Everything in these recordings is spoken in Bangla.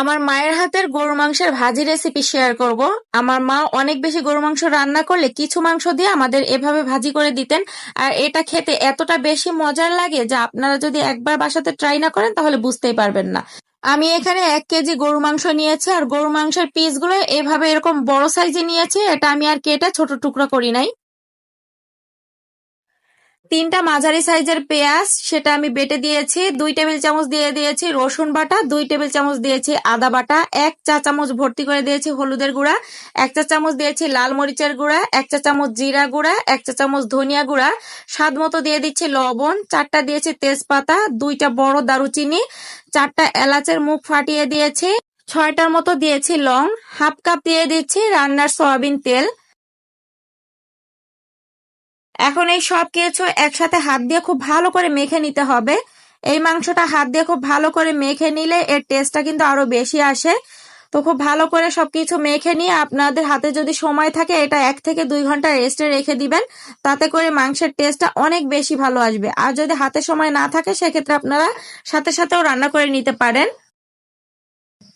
আমার মায়ের হাতের গরু মাংসের ভাজি রেসিপি শেয়ার করব। আমার মা অনেক বেশি গরু মাংস রান্না করলে কিছু মাংস দিয়ে আমাদের এভাবে ভাজি করে দিতেন। আর এটা খেতে এতটা বেশি মজার লাগে যে আপনারা যদি একবার বাসাতে ট্রাই না করেন তাহলে বুঝতেই পারবেন না। আমি এখানে এক কেজি গরু মাংস নিয়েছি আর গরু মাংসের পিসগুলো এভাবে এরকম বড় সাইজে নিয়েছি, এটা আমি আর কেটে ছোট টুকরো করি নাই। তিনটা মাঝারি সাইজের পেঁয়াজ, সেটা আমি বেটে দিয়েছি, দুই টেবিল চামচ দিয়ে দিয়েছি রসুন বাটা, দুই টেবিল চামচ দিয়েছি আদা বাটা, এক চা চামচ ভর্তি করে দিয়েছি হলুদের গুঁড়া, এক চা চামচ দিয়েছি লাল মরিচের গুঁড়া, এক চা চামচ জিরা গুঁড়া, এক চা চামচ ধনিয়া গুঁড়া, স্বাদ মতো দিয়ে দিচ্ছি লবণ, চারটা দিয়েছি তেজপাতা, দুইটা বড় দারুচিনি, চারটা এলাচের মুখ ফাটিয়ে দিয়েছি, ছয়টার মতো দিয়েছি লং, হাফ কাপ দিয়ে দিচ্ছি রান্নার সয়াবিন তেল। এখন এই সব কিছু একসাথে হাত দিয়ে খুব ভালো করে মেখে নিতে হবে। এই মাংসটা হাত দিয়ে খুব ভালো করে মেখে নিলে এর টেস্টটা কিন্তু আরও বেশি আসে। তো খুব ভালো করে সবকিছু মেখে নিয়ে আপনাদের হাতে যদি সময় থাকে এটা এক থেকে দুই ঘণ্টা রেস্টে রেখে দিবেন। তাতে করে মাংসের টেস্টটা অনেক বেশি ভালো আসবে। আর যদি হাতে সময় না থাকে, সেক্ষেত্রে আপনারা সাথে সাথেও রান্না করে নিতে পারেন।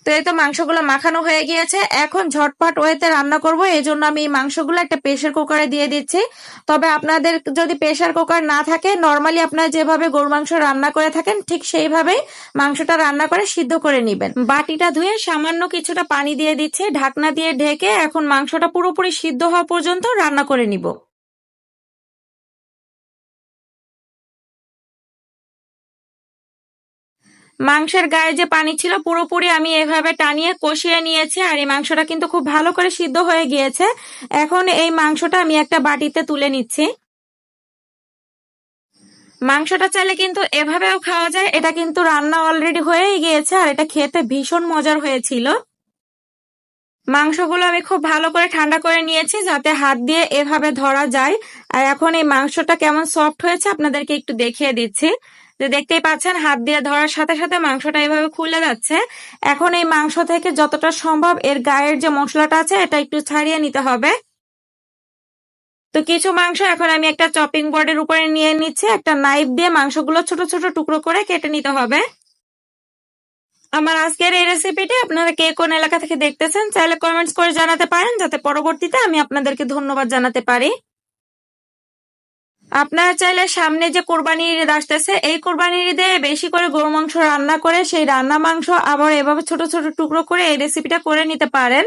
তো এই তো মাংসগুলো মাখানো হয়ে গিয়েছে। এখন ঝটপট ওয়েতে রান্না করব। এই জন্য আমি এই মাংসগুলো একটা প্রেশার কুকারে দিয়ে দিচ্ছি। তবে আপনাদের যদি প্রেশার কুকার না থাকে, নর্মালি আপনারা যেভাবে গরু মাংস রান্না করে থাকেন, ঠিক সেইভাবেই মাংসটা রান্না করে সিদ্ধ করে নেবেন। বাটিটা ধুয়ে সামান্য কিছুটা পানি দিয়ে দিচ্ছে। ঢাকনা দিয়ে ঢেকে এখন মাংসটা পুরোপুরি সিদ্ধ হওয়া পর্যন্ত রান্না করে নিব। মাংসের গায়ে যে পানি ছিল পুরোপুরি আমি এভাবে টানিয়ে কষিয়ে নিয়েছি আর এই মাংসটা কিন্তু খুব ভালো করে সিদ্ধ হয়ে গিয়েছে। এখন এই মাংসটা আমি একটা বাটিতে তুলে নিচ্ছি। মাংসটা চাইলে কিন্তু এভাবেও খাওয়া যায়। এটা কিন্তু রান্না অলরেডি হয়েই গিয়েছে আর এটা খেতে ভীষণ মজার হয়েছিল। মাংসগুলো আমি খুব ভালো করে ঠান্ডা করে নিয়েছি যাতে হাত দিয়ে এভাবে ধরা যায়। আর এখন এই মাংসটা কেমন সফট হয়েছে আপনাদেরকে একটু দেখিয়ে দিচ্ছি। যে দেখতেই পাচ্ছেন, হাত দিয়ে ধরার সাথে সাথে মাংসটা এভাবে খুলে যাচ্ছে। এখন এই মাংস থেকে যতটা সম্ভব এর গায়ের যে মশলাটা আছে, এটা একটু ছাড়িয়ে নিতে হবে। তো কিছু মাংস এখন আমি একটা চপিং বোর্ডের উপরে নিয়ে নিচ্ছি। একটা নাইফ দিয়ে মাংসগুলো ছোট ছোট টুকরো করে কেটে নিতে হবে। আমার আজকের এই রেসিপিটি আপনারা কে কোন এলাকা থেকে দেখতেছেন, চাইলে কমেন্টস করে জানাতে পারেন, যাতে পরবর্তীতে আমি আপনাদেরকে ধন্যবাদ জানাতে পারি। আপনারা চাইলে সামনে যে কোরবানি ঈদ আসতেছে, এই কোরবানি ঈদে বেশি করে গরু মাংস রান্না করে সেই রান্না মাংস আবার এভাবে ছোট ছোট টুকরো করে এই রেসিপিটা করে নিতে পারেন।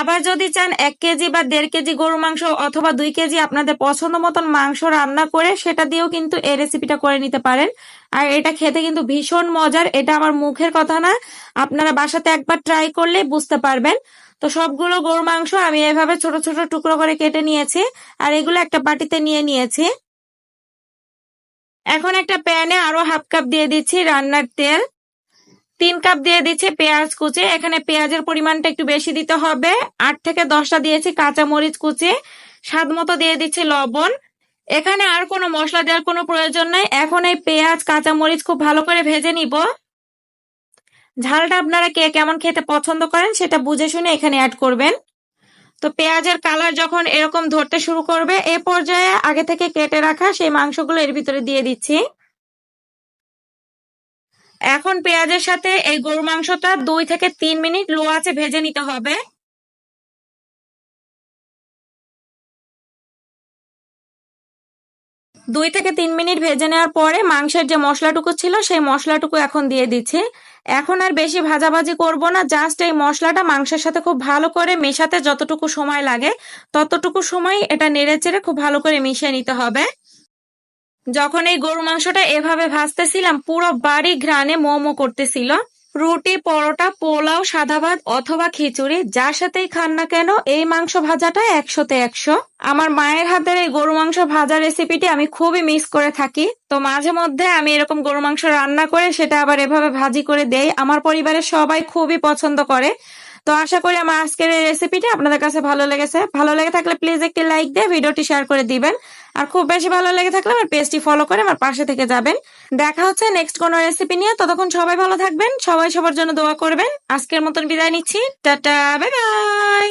আবার যদি চান এক কেজি বা দেড় কেজি গরু মাংস অথবা দুই কেজি আপনাদের পছন্দ মতন মাংস রান্না করে সেটা দিয়েও কিন্তু এই রেসিপিটা করে নিতে পারেন। আর এটা খেতে কিন্তু ভীষণ মজার, এটা আমার মুখের কথা না। আপনারা বাসাতে একবার ট্রাই করলে বুঝতে পারবেন। তো সবগুলো গরু মাংস আমি এভাবে ছোট ছোট টুকরো করে কেটে নিয়েছি আর এগুলো একটা বাটিতে নিয়ে নিয়েছি। এখন একটা প্যানে আরও হাফ কাপ দিয়ে দিচ্ছি রান্নার তেল। তিন কাপ দিয়ে দিচ্ছি পেঁয়াজ কুচি। এখানে পেঁয়াজের পরিমাণটা একটু বেশি দিতে হবে। আট থেকে দশটা দিয়েছি কাঁচা মরিচ কুচি। স্বাদ মতো দিয়ে দিচ্ছি লবণ। এখানে আর কোনো মশলা দেওয়ার কোনো প্রয়োজন নাই। এখন এই পেঁয়াজ কাঁচা মরিচ খুব ভালো করে ভেজে নিব। ঝালটা আপনারা কে কেমন খেতে পছন্দ করেন সেটা বুঝে শুনে এখানে অ্যাড করবেন। তো পেঁয়াজের কালার যখন এরকম ধরতে শুরু করবে, এ পর্যায়ে আগে থেকে কেটে রাখা সেই মাংসগুলো এর ভিতরে দিয়ে দিচ্ছি। এখন পেঁয়াজের সাথে এই গরু মাংসটা দুই থেকে তিন মিনিট লো আছে ভেজে নিতে হবে। দুই থেকে তিন মিনিট ভেজে নেওয়ার পরে মাংসের যে মশলাটুকু ছিল সেই মশলাটুকু এখন দিয়ে দিচ্ছি। এখন আর বেশি ভাজাভাজি করব না, জাস্ট এই মশলাটা মাংসের সাথে খুব ভালো করে মেশাতে যতটুকু সময় লাগে, ততটুকু সময় এটা নেড়ে চেড়ে খুব ভালো করে মিশিয়ে নিতে হবে। যখন এই গরু মাংসটা এভাবে ভাজতেছিলাম, পুরো বাড়ি ঘ্রাণে মোমো করতেছিল। রুটি, পরোটা, পোলাও, সাদা ভাত অথবা খিচুড়ি, যার সাথেই খান না কেন এই মাংস ভাজাটা একশোতে একশো। আমার মায়ের হাতের এই গরু মাংস ভাজা রেসিপিটি আমি খুবই মিস করে থাকি। তো মাঝে মধ্যে আমি এরকম গরু মাংস রান্না করে সেটা আবার এভাবে ভাজি করে দেই। আমার পরিবারের সবাই খুবই পছন্দ করে। তো আশা করি আমার আজকের এই রেসিপিটি আপনাদের কাছে ভালো লেগেছে। ভালো লেগে থাকলে প্লিজ একটি লাইক দিয়ে ভিডিওটি শেয়ার করে দিবেন। আর খুব বেশি ভালো লেগে থাকলে আমার পেজটি ফলো করে আমার পাশে থেকে যাবেন। দেখা হচ্ছে নেক্সট কোনো রেসিপি নিয়ে। ততক্ষণ সবাই ভালো থাকবেন, সবাই সবার জন্য দোয়া করবেন। আজকের মতন বিদায় নিচ্ছি। Tata bye bye